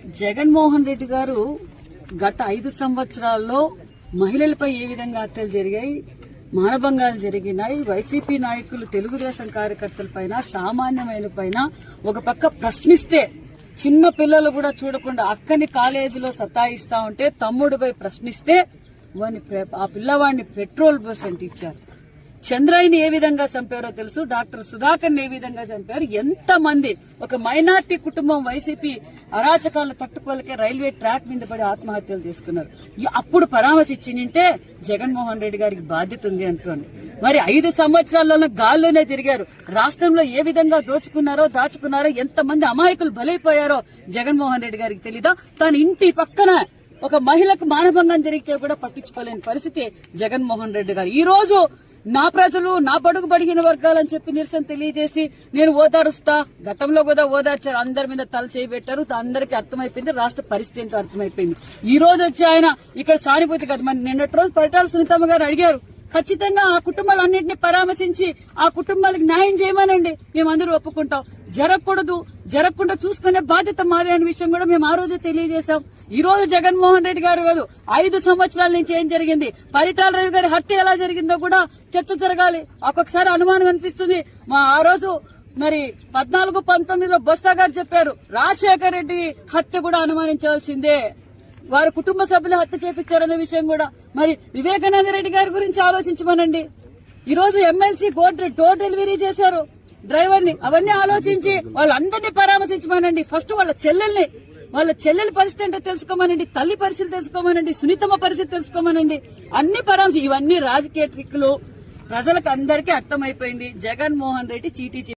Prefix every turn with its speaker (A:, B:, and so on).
A: జగన్మోహన్ రెడ్డి గారు గత ఐదు సంవత్సరాల్లో మహిళలపై ఏ విధంగా హత్యలు జరిగాయి మానభంగాలు జరిగినాయి వైసీపీ నాయకులు తెలుగుదేశం కార్యకర్తల పైన సామాన్యమైన పైన ఒక పక్క ప్రశ్నిస్తే చిన్న పిల్లలు కూడా చూడకుండా అక్కని కాలేజీలో సతాయిస్తా ఉంటే తమ్ముడిపై ప్రశ్నిస్తే వాని ఆ పిల్లవాడిని పెట్రోల్ బస్ అంటించారు. చంద్రయ్యని ఏ విధంగా చంపారో తెలుసు డాక్టర్ సుధాకర్ ఏ విధంగా చంపారు ఎంత మంది ఒక మైనార్టీ కుటుంబం వైసీపీ అరాచకాలను తట్టుకోలేకే రైల్వే ట్రాక్ మీద పడి ఆత్మహత్యలు చేసుకున్నారు అప్పుడు పరామర్శించింటే జగన్మోహన్ రెడ్డి గారికి బాధ్యత ఉంది అనుకోండి మరి ఐదు సంవత్సరాలలో గాల్లోనే తిరిగారు. రాష్ట్రంలో ఏ విధంగా దోచుకున్నారో దాచుకున్నారో ఎంతమంది అమాయకులు బలైపోయారో జగన్మోహన్ రెడ్డి గారికి తెలీదా? తన ఇంటి పక్కన ఒక మహిళకు మానభంగం జరిగితే కూడా పట్టించుకోలేని పరిస్థితి జగన్మోహన్ రెడ్డి గారు. ఈ రోజు నా ప్రజలు నా బడుగు బడిగిన వర్గాలని చెప్పి నిరసన తెలియజేసి నేను ఓదారుస్తా. గతంలో కూడా ఓదార్చారు. అందరి మీద తల చేయబెట్టారు. అందరికీ అర్థమైపోయింది. రాష్ట్ర పరిస్థితి ఏంటో అర్థమైపోయింది. ఈ రోజు వచ్చి ఆయన ఇక్కడ సానుభూతి కదా. మరి నిన్నటి రోజు పరిటాల సునీతమ్మ గారు అడిగారు ఖచ్చితంగా ఆ కుటుంబాలన్నింటినీ పరామర్శించి ఆ కుటుంబాలకు న్యాయం చేయమనండి. మేమందరూ ఒప్పుకుంటాం. జరగకూడదు జరగకుండా చూసుకునే బాధ్యత మాదే అనే విషయం కూడా మేము ఆ రోజే తెలియజేశాం. ఈ రోజు జగన్మోహన్ రెడ్డి గారు కాదు ఐదు సంవత్సరాల నుంచి ఏం జరిగింది? పరిటాల రవి గారి హత్య ఎలా జరిగిందో కూడా చర్చ జరగాలి. ఒక్కొక్కసారి అనుమానం అనిపిస్తుంది. మా ఆ రోజు మరి పద్నాలుగు పంతొమ్మిదిలో బొత్స గారు చెప్పారు రాజశేఖర రెడ్డి హత్య కూడా అనుమానించాల్సిందే. వారి కుటుంబ సభ్యులు హత్య చేపించారనే విషయం కూడా. మరి వివేకానంద రెడ్డి గారి గురించి ఆలోచించమనండి. ఈ రోజు ఎమ్మెల్సీ డోర్ డెలివరీ చేశారు. డ్రైవర్ని అవన్నీ ఆలోచించి వాళ్ళందరినీ పరామర్శించమనండి. ఫస్ట్ వాళ్ళ చెల్లెల్ని వాళ్ళ చెల్లెల పరిస్థితి ఏంటో తెలుసుకోమనండి. తల్లి పరిస్థితి తెలుసుకోమనండి. సునీతమ్మ పరిస్థితి తెలుసుకోమనండి. అన్ని పరామర్శ ఇవన్నీ రాజకీయ ట్రిక్లు ప్రజలకు అందరికీ అర్థమైపోయింది. జగన్మోహన్ రెడ్డి చీటీ